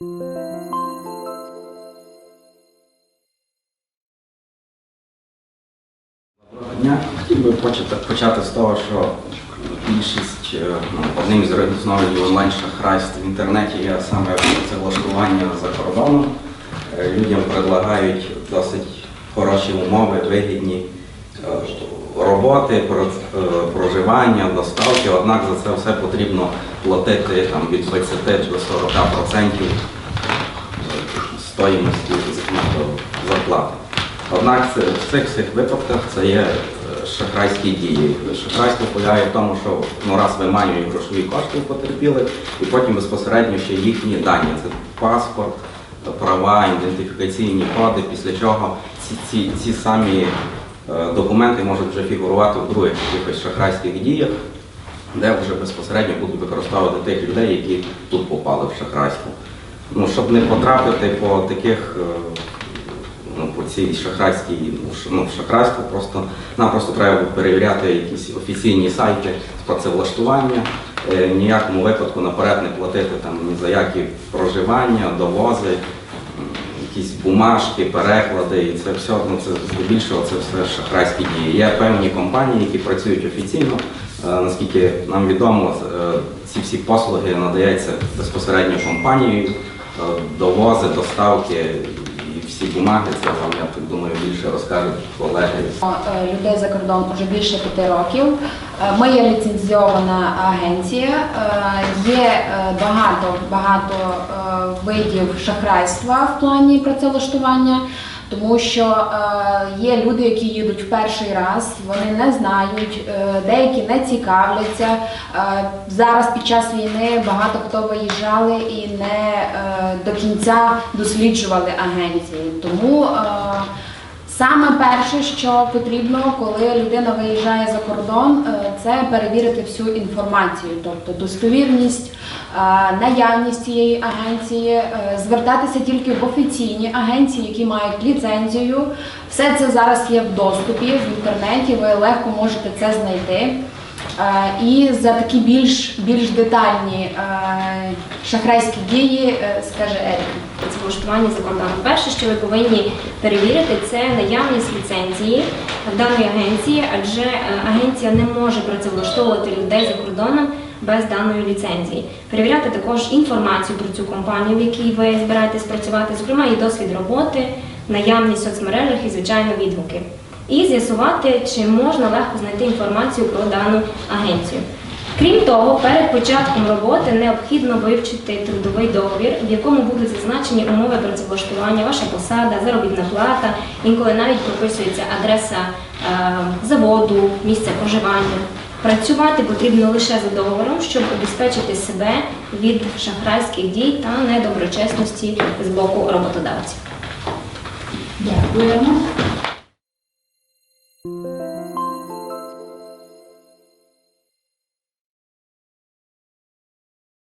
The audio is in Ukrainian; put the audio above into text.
Доброго дня. Хотів би почати, з того, що більшість е, ну, одним із різновидів онлайн шахрайств в інтернеті є саме це влаштування за кордоном. Е, Людям предлагають досить хороші умови, вигідні е, роботи, е, проживання, доставки. Однак за це все потрібно платити там, від 20 до 40% стоїмості ну, зарплати. Однак в цих всіх випадках це є е, шахрайські дії. Шахрайство полягає в тому, що ну, раз виманюють грошові кошти потерпілих, і потім безпосередньо ще їхні дані. Це паспорт, права, ідентифікаційні коди, після чого ці, ці, ці самі е, документи можуть вже фігурувати в других якихось шахрайських діях, де вже безпосередньо будуть використовувати тих людей, які тут попали в шахрайство. Ну, щоб не потрапити по таких е, ну, по цій шахрайській ну, ну, просто нам просто треба перевіряти якісь офіційні сайти з працевлаштування. Е, Ніякому випадку наперед не платити там ні за які проживання, довози, якісь бумажки, переклади, і це все, ну це здебільшого це все шахрайські дії. Є певні компанії, які працюють офіційно. Е, Наскільки нам відомо, е, ці всі послуги надаються безпосередньо компанією, е, довози, доставки і всі бумаги. Це вам, я так думаю, більше розкажуть колеги. Е, людей за кордон вже більше п'яти років. Е, Ми є ліцензіована агенція. Е, Є багато багато видів шахрайства в плані працевлаштування. Тому що е, є люди, які їдуть в перший раз, вони не знають, е, деякі не цікавляться. Е, зараз під час війни багато хто виїжджали і не до кінця досліджували агенції. Тому Саме перше, що потрібно, коли людина виїжджає за кордон, е, це перевірити всю інформацію, тобто достовірність, е, наявність цієї агенції, е, звертатися тільки в офіційні агенції, які мають ліцензію. Все це зараз є в доступі в інтернеті. Ви легко можете це знайти. Е, І за такі більш більш детальні е, шахрайські дії е, скаже Ерік. працевлаштування за кордоном. Перше, що ви повинні перевірити, це наявність ліцензії в даної агенції, адже агенція не може працевлаштовувати людей за кордоном без даної ліцензії. Перевіряти також інформацію про цю компанію, в якій ви збираєтесь працювати, зокрема її досвід роботи, наявність в соцмережах і, звичайно, відгуки. І з'ясувати, чи можна легко знайти інформацію про дану агенцію. Крім того, перед початком роботи необхідно вивчити трудовий договір, в якому будуть зазначені умови працевлаштування, ваша посада, заробітна плата, інколи навіть прописується адреса е, заводу, місця проживання. Працювати потрібно лише за договором, щоб убезпечити себе від шахрайських дій та недоброчесності з боку роботодавців. Дякуємо.